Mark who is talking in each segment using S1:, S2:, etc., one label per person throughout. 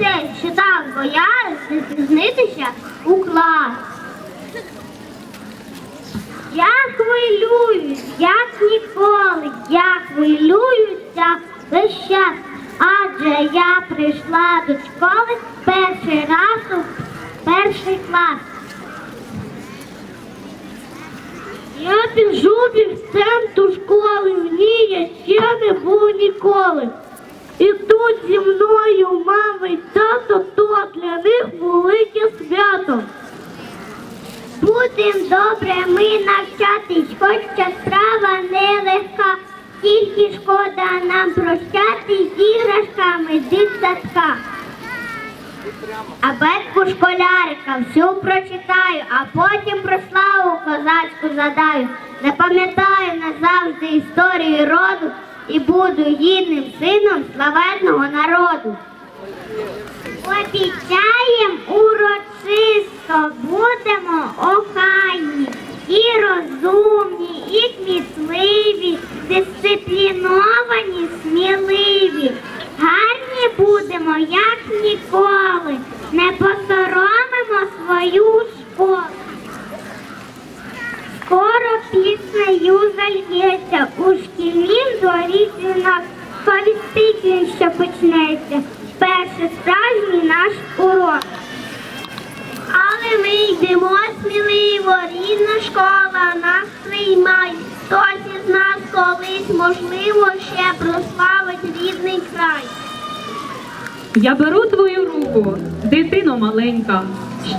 S1: дітей, що так боялись не спізнитися у клас. Я хвилююсь, як ніколи, я хвилююся весь час, адже я прийшла до школи перший раз у перший клас. Я біжу бігцем до школи, в ній я ще не був ніколи. І тут зі мною мама й тато, то для них велике свято. Будем добре ми навчатись, хоч ця справа нелегка, тільки шкода нам прощати з іграшками дитсадка. Абетку школярика всю прочитаю, а потім про славу козацьку задаю. Запам'ятаю назавжди історію роду і буду гідним сином славетного народу. Обіцяєм урочисто будемо охайні, і розумні, і кмітливі, дисципліновані, сміливі. Гарні будемо, як ніколи, не посоромимо свою школу. Скоро піснею зальється, у шкільнім дворі дзвінок, повістить він, що почнеться, перший справжній наш урок. Але ми йдемо сміливо, рідна школа нас приймає. Хтось із нас колись, можливо, ще прославить рідний край.
S2: Я беру твою руку, дитино маленька,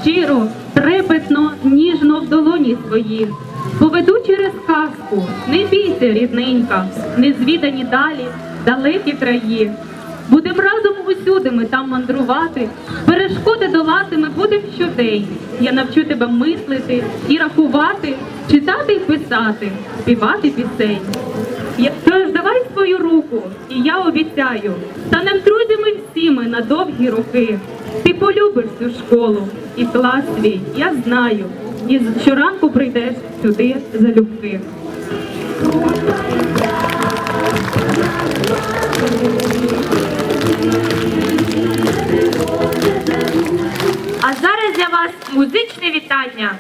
S2: щиро, трепетно, ніжно в долоні своїх. Поведу через казку, не бійся, рідненька, незвідані далі, далекі краї. Будем разом усюди ми там мандрувати, перешкоди долати ми будем щодень. Я навчу тебе мислити і рахувати, читати й писати, співати пісень. Тож давай свою руку, і я обіцяю, станем друзями всі ми на довгі роки. Ти полюбиш цю школу і клас свій, я знаю. І щоранку прийдеш сюди залюбки.
S3: А зараз для вас музичне вітання.